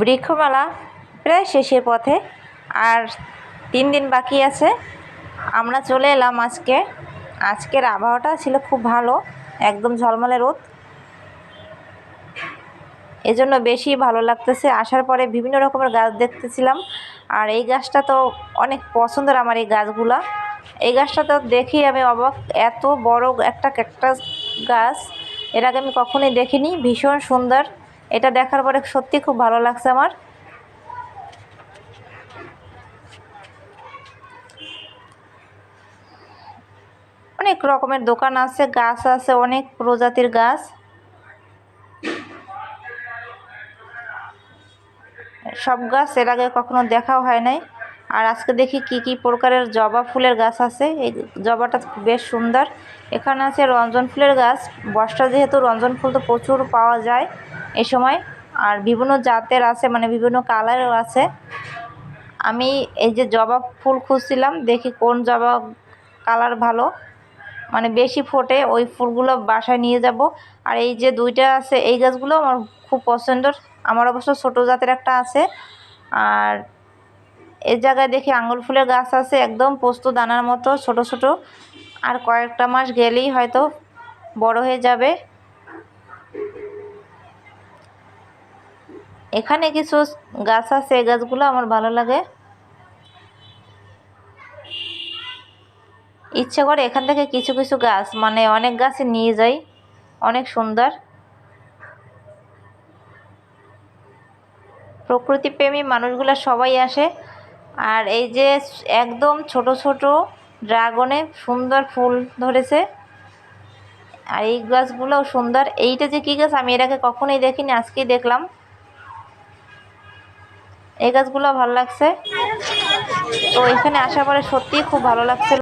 বৃক্ষমেলা প্রায় শেষের পথে। আর তিন দিন বাকি আছে। আমরা চলে এলাম আজকে। আজকের আবহাওয়াটা ছিল খুব ভালো, একদম ঝলমলে রোদ। এজন্য বেশি ভালো লাগতেছে। আসার পরে বিভিন্ন রকমের গাছ দেখতেছিলাম। আর এই গাছটা তো অনেক পছন্দের আমার এই গাছগুলা। এই গাছটা তো দেখি আমি অবাক। এত বড় একটা ক্যাকটাস গাছ, এর আগে আমি কখনোই দেখিনি। ভীষণ সুন্দর। এটা দেখার পরে সত্যি খুব ভালো লাগছে আমার। অনেক রকমের দোকান আছে, গাছ আছে, অনেক প্রজাতির গাছ। সব গাছ এর আগে কখনো দেখাও হয় নাই। আর আজকে দেখি কি কি প্রকারের জবা ফুলের গাছ আছে। এই জবাটা বেশ সুন্দর। এখানে আছে রঞ্জন ফুলের গাছ। বর্ষা যেহেতু রঞ্জন ফুল তো প্রচুর পাওয়া যায়। এ সময়। আর বিভিন্ন জাতের আছে মানে বিভিন্ন কালারও আছে। আমি এই যে জবা ফুল খুঁজছিলাম, দেখি কোন জবা কালার ভালো। মানে বেশি ফোটে, ওই ফুলগুলো বাসায় নিয়ে যাব। আর এই যে দুইটা আছে, এই গাছগুলো আমার খুব পছন্দের। আমার অবশ্য ছোটো জাতের একটা আছে। আর এই জায়গায় দেখি আঙুল ফুলের গাছ আছে, একদম পোস্ত দানার মতো, ছোট ছোট। আর কয়েকটা মাস গেলেই হয়তো বড় হয়ে যাবে। এখানে কিছু গাছ আছে গাছগুলো আমার ভালো লাগে। ইচ্ছে করে এখান থেকে কিছু কিছু গাছ মানে অনেক গাছে নিয়ে যাই, অনেক সুন্দর। প্রকৃতিপ্রেমী মানুষগুলো সবাই আসে। আর এই যে একদম ছোট ছোট ড্রাগনে সুন্দর ফুল ধরেছে। আর এই গাছগুলোও সুন্দর। এইটা যে কী গাছ? আমি এর আগে কখনোই দেখিনি, আজকেই দেখলাম। এই গাছগুলো ভালো লাগছে। তো এখানে আসার পরে সত্যিই খুব ভালো লাগছে